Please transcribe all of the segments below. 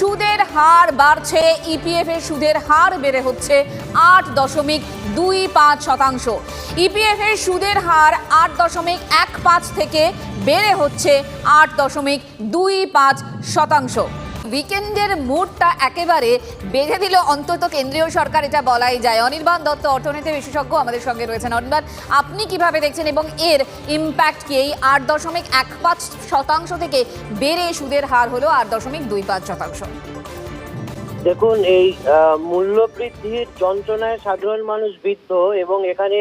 সুদের হার বাড়ছে ইপিএফ এর সুদের হার বেড়ে হচ্ছে আট দশমিক দুই পাঁচ শতাংশ। ইপিএফ এর সুদের হার আট দশমিক এক পাঁচ থেকে বেড়ে হচ্ছে আট দশমিক দুই পাঁচ শতাংশ। উইকেন্ডের মুডটা একেবারে বেঁধে দিল অন্তত কেন্দ্রীয় সরকার, এটা বলাই যায়। অনির্বাণ দত্ত, অর্থনীতি বিশেষজ্ঞ আমাদের সঙ্গে রয়েছেন। অনির্বাণ, আপনি কীভাবে দেখছেন এবং এর ইম্প্যাক্ট কি? এই আট দশমিক এক পাঁচ শতাংশ থেকে বেড়ে সুদের হার হলো আট দশমিক দুই পাঁচ শতাংশ। দেখুন, এই মূল্যবৃদ্ধির যন্ত্রণায় সাধারণ মানুষ বৃদ্ধ এবং এখানে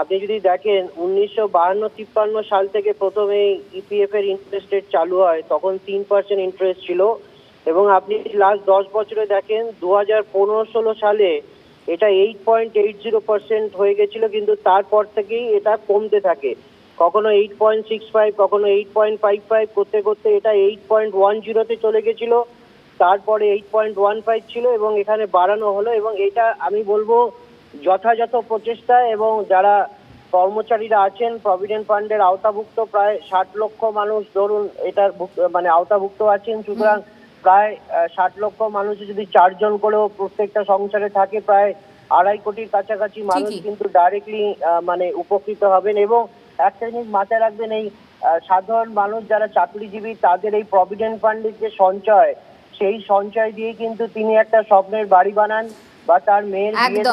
আপনি যদি দেখেন, উনিশশো বাহান্ন তিপ্পান্ন সাল থেকে প্রথম ইপিএফ এর ইন্টারেস্ট রেট চালু হয়, তখন তিন পার্সেন্ট ইন্টারেস্ট ছিল। এবং আপনি লাস্ট দশ বছরে দেখেন দু হাজার পনেরো ষোলো সালে এটা eight point eight zero percent হয়ে গেছিল, কিন্তু তারপর থেকেই এটা কমতে থাকে। কখনো এইট পয়েন্ট সিক্স ফাইভ কখনো এইট পয়েন্ট ফাইভ ফাইভ করতে করতে এটা এইট পয়েন্ট ওয়ান জিরোতে চলে গেছিল, তারপরে এইট পয়েন্ট ওয়ান ফাইভ ছিল এবং এখানে বাড়ানো হলো এবং এটা আমি বলব যথাযথ প্রচেষ্টা এবং যারা কর্মচারীরা আছেন প্রভিডেন্ট ফান্ডের আওতাভুক্ত প্রায় ষাট লক্ষ মানুষ ধরুন এটার মানে আওতাভুক্ত আছেন, সুতরাং প্রায় ষাট লক্ষ মানুষ যদি চারজন করেও প্রত্যেকটা সংসারে থাকে প্রায় আড়াই কোটির কাছাকাছি মানুষ কিন্তু ডাইরেক্টলি মানে উপকৃত হবেন এবং একটা জিনিস মাথায় রাখবেন এই সাধারণ মানুষ যারা চাকরিজীবী তাদের এই প্রভিডেন্ট ফান্ডের যে সঞ্চয় সেই সঞ্চয় দিয়ে কিন্তু তিনি একটা স্বপ্নের বাড়ি বানান বা তার মেয়ের বিয়ে